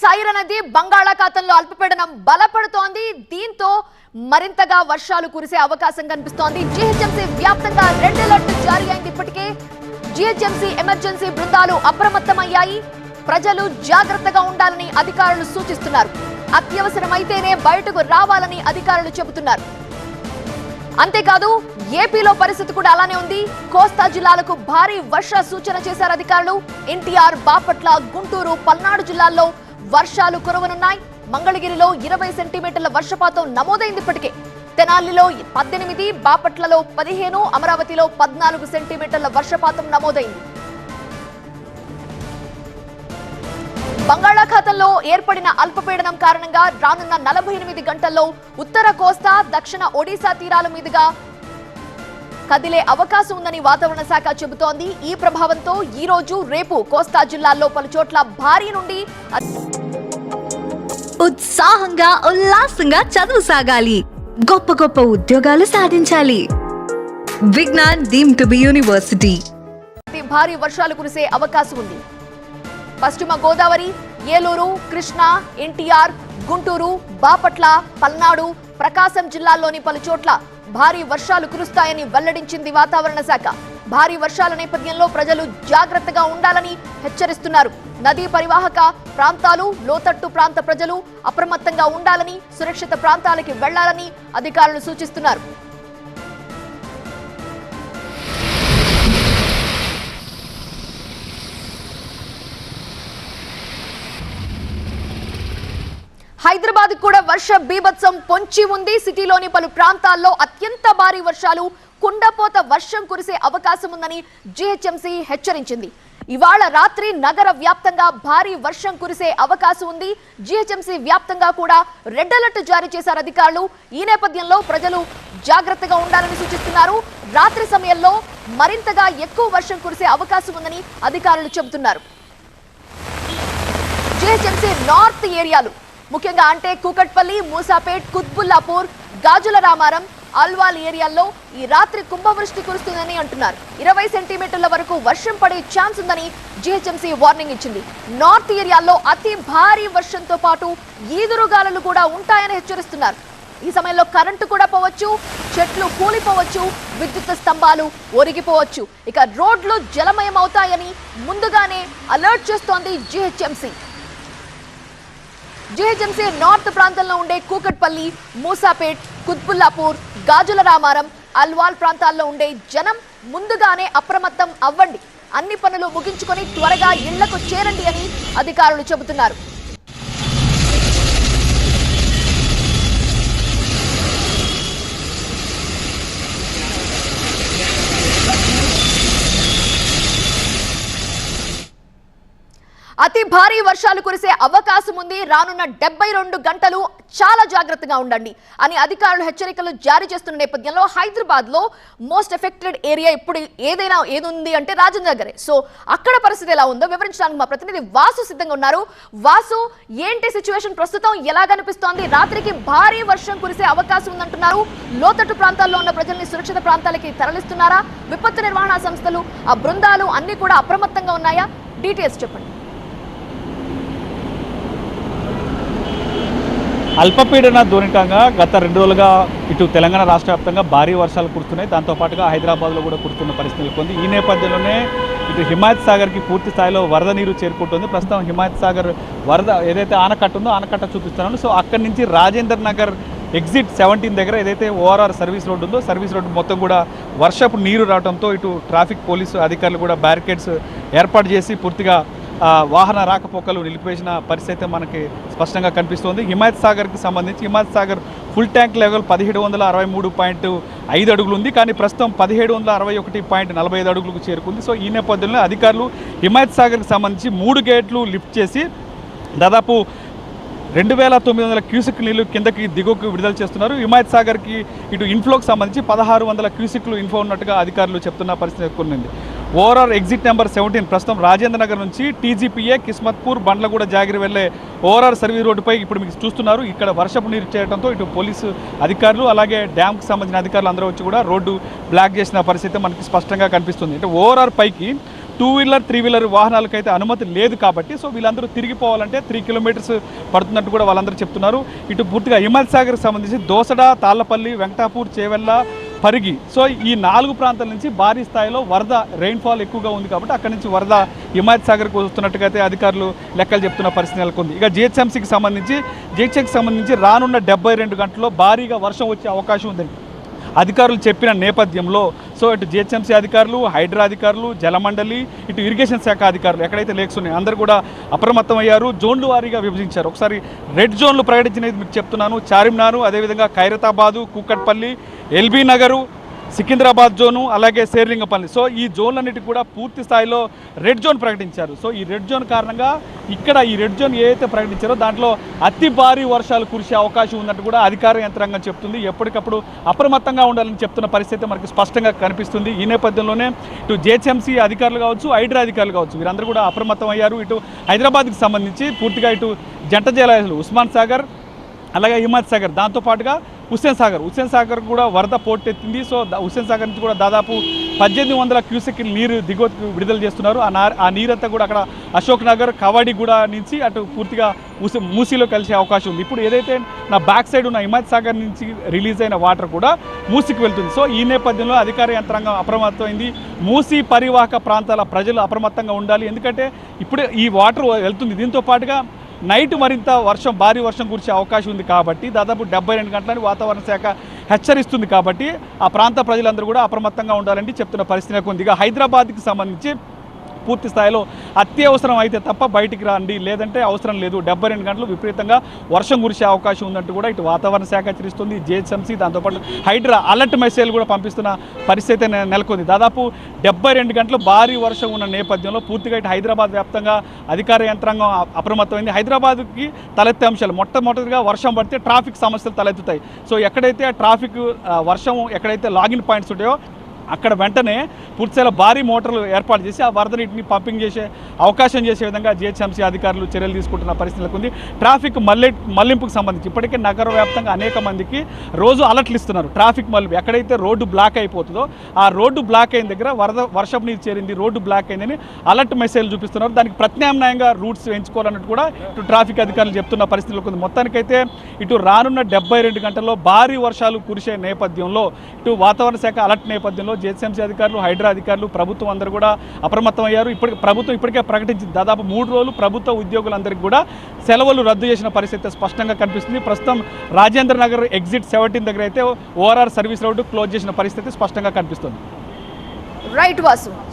సైర్ అనేది బంగాళాఖాతంలో అల్పపీడనం బలపడుతోంది. దీంతో మరింతగా వర్షాలు కురిసే అవకాశం కనిపిస్తోంది. జీహెచ్ఎంసీ వ్యాప్తంగా రెడ్ అలర్ట్ జారీ అయింది. ఇప్పటికే జీహెచ్ఎంసీ ఎమర్జెన్సీ బృందాలు అప్రమత్తమయ్యాయి. ప్రజలు జాగ్రత్తగా ఉండాలని అధికారులు సూచిస్తున్నారు. అత్యవసరమైతేనే బయటకు రావాలని అధికారులు చెబుతున్నారు. అంతేకాదు ఏపీలో పరిస్థితి కూడా అలానే ఉంది. కోస్తా జిల్లాలకు భారీ వర్ష సూచన చేశారు అధికారులు. ఎన్టీఆర్ బాపట్ల గుంటూరు పల్నాడు జిల్లాల్లో వర్షాలు కురవనున్నాయి. మంగళగిరిలో ఇరవై సెంటీమీటర్ల వర్షపాతం నమోదైంది ఇప్పటికే. తెనాలిలో పద్దెనిమిది బాపట్లలో పదిహేను అమరావతిలో పద్నాలుగు సెంటీమీటర్ల వర్షపాతం నమోదైంది. బంగాళాఖాతంలో ఏర్పడిన అల్పపీడనం కారణంగా రానున్న నలభై ఎనిమిది గంటల్లో ఉత్తర కోస్తా దక్షిణ ఒడిశా తీరాల మీదుగా కదిలే అవకాశం ఉందని వాతావరణ శాఖ చెబుతోంది. ఈ ప్రభావంతో ఈ రోజు రేపు కోస్తా జిల్లాల్లో పలు చోట్ల భారీ నుండి ఉత్సాహంగా ఉల్లాసంగా చదువు సాగాలి. గొప్ప గొప్ప ఉద్యోగాలు సాధించాలి. Vignan deem to be university. భారీ వర్షాలు కురిసే అవకాశం ఉంది. పశ్చిమ గోదావరి ఏలూరు కృష్ణా ఎన్టీఆర్ గుంటూరు బాపట్ల పల్నాడు ప్రకాశం జిల్లాల్లోని పలు చోట్ల భారీ వర్షాలు కురుస్తాయని వెల్లడించింది వాతావరణ శాఖ. భారీ వర్షాల నేపథ్యంలో ప్రజలు జాగ్రత్తగా ఉండాలని హెచ్చరిస్తున్నారు. నదీ పరివాహక ప్రాంతాలు లోతట్టు ప్రాంత ప్రజలు అప్రమత్తంగా ఉండాలని సురక్షిత ప్రాంతాలకి వెళ్ళాలని అధికారులు సూచిస్తున్నారు. హైదరాబాద్ కూడా వర్ష బీభత్సం పొంచి ఉంది. సిటీలోని పలు ప్రాంతాల్లో అత్యంత భారీ వర్షాలు కుండపోత వర్షం కురిసే అవకాశం ఉందని జీహెచ్ఎంసీ హెచ్చరించింది. ఇవాళ రాత్రి నగర వ్యాప్తంగా భారీ వర్షం కురిసే అవకాశం ఉంది. జీహెచ్ఎంసీ వ్యాప్తంగా కూడా రెడ్ అలర్ట్ జారీ చేశారు అధికారులు. ఈ నేపథ్యంలో ప్రజలు జాగ్రత్తగా ఉండాలని సూచిస్తున్నారు. రాత్రి సమయంలో మరింతగా ఎక్కువ వర్షం కురిసే అవకాశం ఉందని అధికారులు చెబుతున్నారు. జిహెచ్ఎంసీ నార్త్ ఏరియాలు ముఖ్యంగా అంటే కూకట్పల్లి మూసాపేట్ కుత్బుల్లాపూర్ గాజుల రామారం అల్వాల్ ఏరియాల్లో ఈ రాత్రి కుంభవృష్టి కురుస్తుందని అంటున్నారు. ఇరవై సెంటీమీటర్ల వరకు వర్షం పడే ఛాన్స్ ఉందని జిహెచ్ఎంసీ వార్నింగ్ ఇచ్చింది. నార్త్ ఏరియాల్లో అతి భారీ వర్షంతో పాటు ఈదురుగాలులు కూడా ఉంటాయని హెచ్చరిస్తున్నారు. ఈ సమయంలో కరెంటు కూడా పోవచ్చు చెట్లు కూలిపోవచ్చు విద్యుత్ స్తంభాలు ఒరిగిపోవచ్చు. ఇక రోడ్లు జలమయం అవుతాయని ముందుగానే అలర్ట్ చేస్తోంది జిహెచ్ఎంసీ. జిహెచ్ఎంసీ నార్త్ ప్రాంతంలో ఉండే కూకట్పల్లి మూసాపేట్ కుత్బుల్లాపూర్ గాజుల రామారం అల్వాల్ ప్రాంతాల్లో ఉండే జనం ముందుగానే అప్రమత్తం అవ్వండి. అన్ని పనులు ముగించుకొని త్వరగా ఇళ్ళకు చేరండి అని అధికారులు చెబుతున్నారు. అతి భారీ వర్షాలు కురిసే అవకాశం ఉంది. రానున్న డెబ్బై రెండు గంటలు చాలా జాగ్రత్తగా ఉండండి అని అధికారులు హెచ్చరికలు జారీ చేస్తున్న నేపథ్యంలో హైదరాబాద్లో మోస్ట్ ఎఫెక్టెడ్ ఏరియా ఇప్పుడు ఏదైనా ఏది ఉంది అంటే రాజేంద్రనగరే సో అక్కడ పరిస్థితి ఎలా ఉందో వివరించడానికి మా ప్రతినిధి వాసు సిద్ధంగా ఉన్నారు. వాసు ఏంటి సిచ్యువేషన్ ప్రస్తుతం? ఎలా కనిపిస్తోంది రాత్రికి భారీ వర్షం కురిసే అవకాశం ఉందంటున్నారు. లోతట్టు ప్రాంతాల్లో ఉన్న ప్రజల్ని సురక్షిత ప్రాంతాలకి తరలిస్తున్నారా? విపత్తు నిర్వహణ సంస్థలు ఆ బృందాలు అన్ని కూడా అప్రమత్తంగా ఉన్నాయా? డీటెయిల్స్ చెప్పండి. అల్పపీడన ధోనికంగా గత రెండు రోజులుగా ఇటు తెలంగాణ రాష్ట్ర వ్యాప్తంగా భారీ వర్షాలు కురుస్తున్నాయి. దాంతోపాటుగా హైదరాబాద్లో కూడా కురుతున్న పరిస్థితి నెలకొంది. ఈ నేపథ్యంలోనే ఇటు హిమాయత్ సాగర్కి పూర్తి స్థాయిలో వరద నీరు చేరుకుంటుంది. ప్రస్తుతం హిమాయత్ సాగర్ వరద ఏదైతే ఆనకట్ట ఉందో ఆనకట్ట చూపిస్తున్నాను సో అక్కడి నుంచి రాజేందర్ నగర్ ఎగ్జిట్ సెవెంటీన్ దగ్గర ఏదైతే ఓఆర్ఆర్ సర్వీస్ రోడ్డు ఉందో సర్వీస్ రోడ్డు మొత్తం కూడా వర్షపు నీరు రావడంతో ఇటు ట్రాఫిక్ పోలీసు అధికారులు కూడా బ్యారికేడ్స్ ఏర్పాటు చేసి పూర్తిగా వాహన రాకపోకలు నిలిపేసిన పరిస్థితి మనకి స్పష్టంగా కనిపిస్తోంది. హిమాయత్ సాగర్కి సంబంధించి Himayat Sagar full tank level పదిహేడు వందల అరవై మూడు పాయింట్ ఐదు అడుగులు ఉంది. కానీ ప్రస్తుతం పదిహేడు వందల అరవై ఒకటి పాయింట్ నలభై ఐదు అడుగులకు చేరుకుంది. సో ఈ నేపథ్యంలో అధికారులు హిమాయత్ సాగర్కి సంబంధించి మూడు గేట్లు లిఫ్ట్ చేసి దాదాపు రెండు వేల తొమ్మిది వందల క్యూసిక్ నీళ్ళు కిందకి దిగువకు విడుదల చేస్తున్నారు. హిమాయత్ సాగర్కి ఇటు ఇన్ఫ్లోకి సంబంధించి పదహారు వందల క్యూసిక్లు ఇన్ఫ్లో ఉన్నట్టుగా అధికారులు చెప్తున్న పరిస్థితి నెలకొంది. ఓవరాల్ ఎగ్జిట్ నెంబర్ సెవెంటీన్ ప్రస్తుతం రాజేంద్ర నగర్ నుంచి టీజీపీఏ కిస్మత్పూర్ బండ్లగూడ జాగిరి వెళ్ళే ఓవరాల్ సర్వీస్ రోడ్డుపై ఇప్పుడు మీకు చూస్తున్నారు. ఇక్కడ వర్షపు నీరు చేయడంతో ఇటు పోలీసు అధికారులు అలాగే డ్యామ్కి సంబంధించిన అధికారులు అందరూ వచ్చి కూడా రోడ్డు బ్లాక్ చేసిన పరిస్థితి మనకి స్పష్టంగా కనిపిస్తుంది. అంటే ఓవరాల్ పైకి టూ వీలర్ త్రీ వీలర్ వాహనాలకైతే అనుమతి లేదు కాబట్టి సో వీళ్ళందరూ తిరిగిపోవాలంటే త్రీ కిలోమీటర్స్ పడుతున్నట్టు కూడా వాళ్ళందరూ చెప్తున్నారు. ఇటు పూర్తిగా హిమాల్ సాగర్కి సంబంధించి దోసడ తాళ్ళపల్లి వెంకటాపూర్ చేవెళ్ళ పరిగి. సో ఈ నాలుగు ప్రాంతాల నుంచి భారీ స్థాయిలో వరద రెయిన్ఫాల్ ఎక్కువగా ఉంది కాబట్టి అక్కడి నుంచి వరద హిమాయత్ సాగర్కు వస్తున్నట్టుగా అయితే అధికారులు లెక్కలు చెప్తున్న పరిస్థితి నెలకొంది. ఇక జిహెచ్ఎంసీకి సంబంధించి జిహెచ్ఎంసీకి సంబంధించి రానున్న డెబ్బై రెండు గంటల్లో భారీగా వర్షం వచ్చే అవకాశం ఉందండి. అధికారులు చెప్పిన నేపథ్యంలో సో ఇటు జిహెచ్ఎంసీ అధికారులు హైడ్రా అధికారులు జలమండలి ఇటు ఇరిగేషన్ శాఖ అధికారులు ఎక్కడైతే లేక్స్ ఉన్నాయో అందరూ కూడా అప్రమత్తం అయ్యారు జోన్లు వారీగా విభజించారు. ఒకసారి రెడ్ జోన్లు ప్రకటించినది మీకు చెప్తున్నాను. చార్మినారు అదేవిధంగా ఖైరతాబాదు కూకట్పల్లి ఎల్బీ నగరు సికింద్రాబాద్ జోను అలాగే శేర్లింగపల్లి. సో ఈ జోన్లన్నిటి కూడా పూర్తి స్థాయిలో రెడ్ జోన్ ప్రకటించారు. సో ఈ రెడ్ జోన్ కారణంగా ఇక్కడ ఈ రెడ్ జోన్ ఏదైతే ప్రకటించారో దాంట్లో అతి భారీ వర్షాలు కురిసే అవకాశం ఉన్నట్టు కూడా అధికార యంత్రాంగం చెప్తుంది. ఎప్పటికప్పుడు అప్రమత్తంగా ఉండాలని చెప్తున్న పరిస్థితి మనకి స్పష్టంగా కనిపిస్తుంది. ఈ నేపథ్యంలోనే ఇటు జేహెచ్ఎంసీ అధికారులు కావచ్చు హైడ్రా అధికారులు కావచ్చు వీరందరూ కూడా అప్రమత్తం అయ్యారు ఇటు హైదరాబాద్కి సంబంధించి పూర్తిగా ఇటు జంట జలాశయాలు ఉస్మాన్ సాగర్ అలాగే హిమాయత్ సాగర్. దాంతోపాటుగా హుస్సేన్ సాగర్. హుస్సేన్ సాగర్ కూడా వరద పోటెత్తింది. సో హుస్సేన్ సాగర్ నుంచి కూడా దాదాపు పద్దెనిమిది వందల క్యూసెక్ నీరు దిగువకు విడుదల చేస్తున్నారు. ఆ నార్ ఆ నీరంతా కూడా అక్కడ అశోక్ నగర్ కవాడిగూడ నుంచి అటు పూర్తిగా ఉసి మూసీలో కలిసే అవకాశం ఉంది. ఇప్పుడు ఏదైతే నా బ్యాక్ సైడ్ ఉన్న హిమాయత్ సాగర్ నుంచి రిలీజ్ అయిన వాటర్ కూడా మూసీకి వెళ్తుంది. సో ఈ నేపథ్యంలో అధికార యంత్రాంగం అప్రమత్తమైంది. మూసీ పరివాహక ప్రాంతాల ప్రజలు అప్రమత్తంగా ఉండాలి. ఎందుకంటే ఇప్పుడే ఈ వాటర్ వెళ్తుంది. దీంతో పాటుగా నైట్ మరింత వర్షం భారీ వర్షం కురిసే అవకాశం ఉంది కాబట్టి దాదాపు డెబ్బై రెండు గంటలని వాతావరణ శాఖ హెచ్చరిస్తుంది కాబట్టి ఆ ప్రాంత ప్రజలందరూ కూడా అప్రమత్తంగా ఉండాలని చెప్తున్న పరిస్థితి ఉంది ఇక హైదరాబాద్కి సంబంధించి పూర్తి స్థాయిలో అత్యవసరం అయితే తప్ప బయటికి రండి. లేదంటే అవసరం లేదు. డెబ్బై రెండు గంటలు విపరీతంగా వర్షం కురిసే అవకాశం ఉందంటూ కూడా ఇటు వాతావరణ శాఖ హెచ్చరిస్తుంది. జిహెచ్ఎంసీ దాంతోపాటు హైడ్రా అలర్ట్ మెసేజ్ కూడా పంపిస్తున్న పరిస్థితి నెలకొంది. దాదాపు డెబ్బై రెండు గంటలు భారీ వర్షం ఉన్న నేపథ్యంలో పూర్తిగా ఇటు హైదరాబాద్ వ్యాప్తంగా అధికార యంత్రాంగం అప్రమత్తమైంది. హైదరాబాద్కి తలెత్తే అంశాలు మొట్టమొదటిగా వర్షం పడితే ట్రాఫిక్ సమస్యలు తలెత్తుతాయి. సో ఎక్కడైతే ట్రాఫిక్ వర్షం ఎక్కడైతే లాగిన్ పాయింట్స్ ఉంటాయో అక్కడ వెంటనే పూర్తిస్థాయిలో భారీ మోటార్లు ఏర్పాటు చేసి ఆ వరద నీటిని పంపింగ్ చేసే అవకాశం చేసే విధంగా జిహెచ్ఎంసీ అధికారులు చర్యలు తీసుకుంటున్న పరిస్థితులకు ఉంది ట్రాఫిక్ మళ్ళీ మళ్ళింపుకు సంబంధించి ఇప్పటికే నగర వ్యాప్తంగా అనేక మందికి రోజు అలర్ట్లు ఇస్తున్నారు. ట్రాఫిక్ మళ్ళీ ఎక్కడైతే రోడ్డు బ్లాక్ అయిపోతుందో ఆ రోడ్డు బ్లాక్ అయిన దగ్గర వరద వర్షం నీరు చేరింది రోడ్డు బ్లాక్ అయిందని అలర్ట్ మెసేజ్ చూపిస్తున్నారు. దానికి ప్రత్యామ్నాయంగా రూట్స్ ఎంచుకోవాలన్నట్టు కూడా ఇటు ట్రాఫిక్ అధికారులు చెప్తున్న పరిస్థితులకు ఉంది మొత్తానికైతే ఇటు రానున్న డెబ్బై రెండు గంటల్లో భారీ వర్షాలు కురిసే నేపథ్యంలో ఇటు వాతావరణ శాఖ అలర్ట్ నేపథ్యంలో జేసీఎంసీ అధికారులు హైడ్రా అధికారులు ప్రభుత్వం అందరూ కూడా అప్రమత్తం అయ్యారు ఇప్పటికి ప్రభుత్వం ఇప్పటికే ప్రకటించింది. దాదాపు మూడు రోజులు ప్రభుత్వ ఉద్యోగులందరికీ కూడా సెలవులు రద్దు చేసిన పరిస్థితి స్పష్టంగా కనిపిస్తుంది. ప్రస్తుతం రాజేంద్ర నగర్ ఎగ్జిట్ సెవెంటీన్ దగ్గర అయితే ఓఆర్ఆర్ సర్వీస్ రోడ్డు క్లోజ్ చేసిన పరిస్థితి స్పష్టంగా కనిపిస్తుంది. రైట్ వాసు.